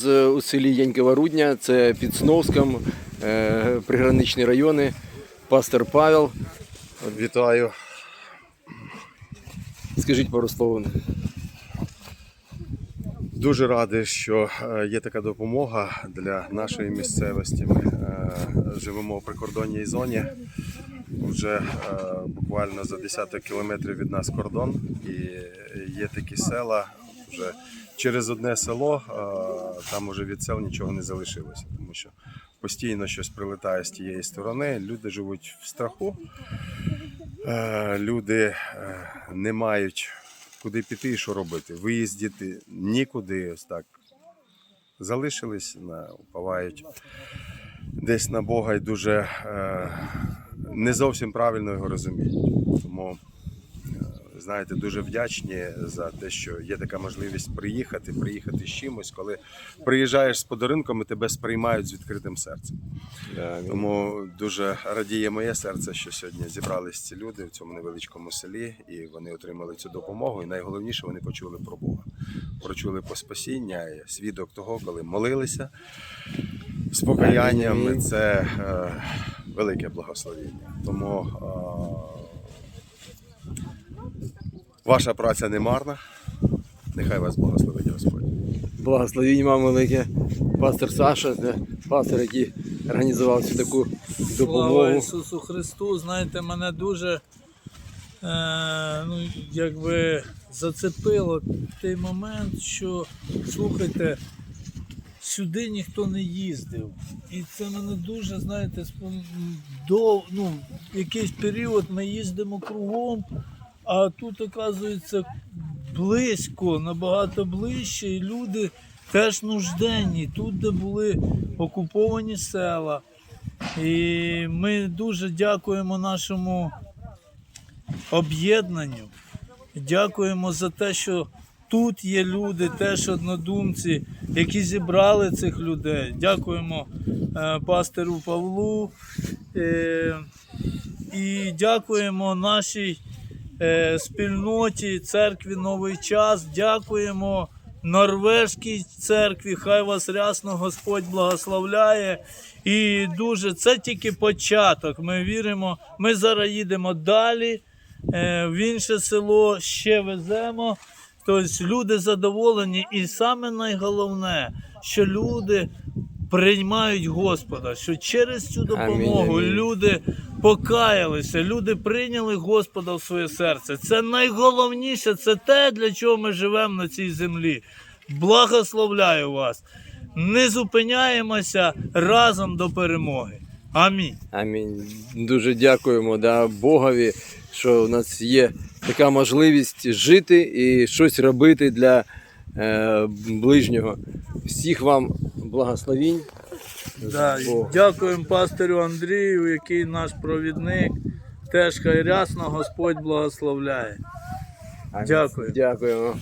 З у селі Янькова Рудня, це під Сновськом, е, приграничні райони. Пастор Павел. Вітаю. Скажіть пару слов. Дуже радий, що е, є така допомога для нашої місцевості. Ми е, живемо в прикордонній зоні. Вже е, буквально за десяток кілометрів від нас кордон, і є такі села. Вже через одне село там уже від сел нічого не залишилося, тому що постійно щось прилетає з тієї сторони. Люди живуть в страху. Е, Люди е, не мають куди піти і що робити. Виїздити нікуди. Ось так залишились, на, уповають десь на Бога і дуже е, не зовсім правильно його розуміють. Тому, знаєте, дуже вдячні за те, що є така можливість приїхати, приїхати з чимось, коли приїжджаєш з подарунком і тебе сприймають з відкритим серцем. Тому дуже радіє моє серце, що сьогодні зібрались ці люди в цьому невеличкому селі, і вони отримали цю допомогу. І найголовніше вони почули про Бога, прочули по спасіння, і свідок того, коли молилися з покаянням. Це е, велике благословіння. Тому е, ваша праця не марна. Нехай вас благословить Господь. Благословінь вам велике. Пастор Саша, це пастор, який організував цю таку допомогу. Слава. Ісусу Христу. Знаєте, мене дуже е, ну, якби зацепило той момент, що слухайте, сюди ніхто не їздив. І це мене дуже, знаєте, до ну, якийсь період ми їздимо кругом, а тут, оказується, близько, набагато ближче, і люди теж нужденні, тут, де були окуповані села. І ми дуже дякуємо нашому об'єднанню. Дякуємо за те, що тут є люди, теж однодумці, які зібрали цих людей. Дякуємо е, пастору Павлу. Е, і дякуємо нашій спільноті церкві Новий час. Дякуємо Норвежській церкві. Хай вас рясно Господь благословляє. І дуже це тільки початок. Ми віримо. Ми зараз їдемо далі. е, В інше село ще веземо. Тобто люди задоволені, і саме найголовне, що люди приймають Господа, що через цю допомогу амінь. люди покаялися, люди прийняли Господа в своє серце. Це найголовніше, це те, для чого ми живемо на цій землі. Благословляю вас. Не зупиняємося разом до перемоги. Амінь. Амінь. Дуже дякуємо да, Богові, що у нас є така можливість жити і щось робити для е, ближнього. Всіх вам благословінь. Да, і дякуємо пастирю Андрію, який наш провідник. Теж хай рясно Господь благословляє. Дякую. Дякуємо.